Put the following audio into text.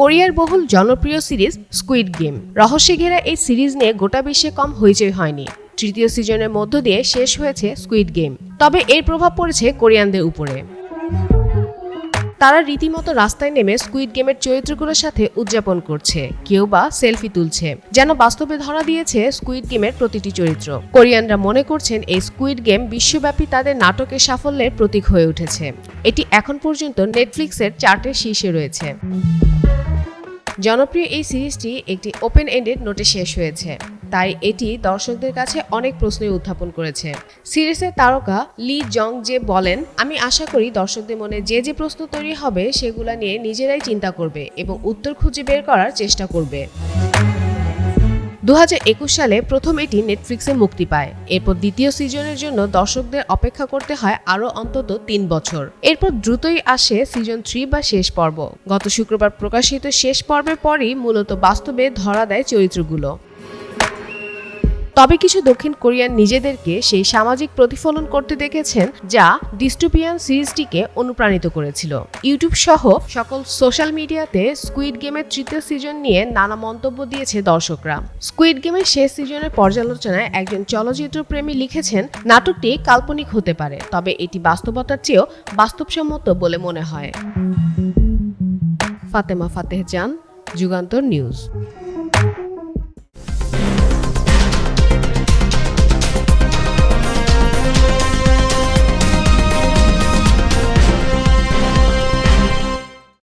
কোরিয়ার বহুল জনপ্রিয় সিরিজ স্কুইড গেম। রহস্যে ঘেরা এই সিরিজ নিয়ে গোটা বিশ্বে কম হইচই হয়নি। তৃতীয় সিজনের মধ্য দিয়ে শেষ হয়েছে স্কুইড গেম। তবে এর প্রভাব পড়েছে কোরিয়ানদের উপরে। তারা রীতিমতো রাস্তায় নেমে স্কুইড গেমের চরিত্রগুলোর সাথে উদযাপন করছে, কেউ বা সেলফি তুলছে, যেন বাস্তবে ধরা দিয়েছে স্কুইড গেমের প্রতিটি চরিত্র। কোরিয়ানরা মনে করছেন এই স্কুইড গেম বিশ্বব্যাপী তাদের নাটকের সাফল্যের প্রতীক হয়ে উঠেছে। এটি এখন পর্যন্ত নেটফ্লিক্সের চার্টের শীর্ষে রয়েছে। জনপ্রিয় এই সিরিজটি একটি ওপেন এন্ডেড নোটে শেষ হয়েছে। তাই এটি দর্শকদের কাছে অনেক প্রশ্নই উত্থাপন করেছে। সিরিজের তারকা লি জং যে বলেন, আমি আশা করি দর্শকদের মনে যে যে প্রশ্ন তৈরি হবে সেগুলো নিয়ে নিজেরাই চিন্তা করবে এবং উত্তর খুঁজে বের করার চেষ্টা করবে। দু হাজার একুশ সালে প্রথম এটি নেটফ্লিক্সে মুক্তি পায়। এরপর দ্বিতীয় সিজনের জন্য দর্শকদের অপেক্ষা করতে হয় আরও অন্তত তিন বছর। এরপর দ্রুতই আসে সিজন থ্রি বা শেষ পর্ব। গত শুক্রবার প্রকাশিত শেষ পর্বের পরই মূলত বাস্তবে ধরা দেয় চরিত্রগুলো। তবে কিছু দক্ষিণ কোরিয়ান নিজেদেরকে সেই সামাজিক প্রতিফলন করতে দেখেছেন যা ডিস্টোপিয়ান সিরিজটিকে অনুপ্রাণিত করেছিল। ইউটিউব সহ সকল সোশ্যাল মিডিয়াতে স্কুইড গেমের তৃতীয় সিজন নিয়ে নানা মন্তব্য দিয়েছে দর্শকরা। স্কুইড গেমের শেষ সিজনের পর্যালোচনায় একজন চলচ্চিত্র প্রেমী লিখেছেন, নাটকটি কাল্পনিক হতে পারে, তবে এটি বাস্তবতার চেয়েও বাস্তবসম্মত বলে মনে হয়। ফাতেমা ফাতেহ জান, যুগান্তর নিউজ।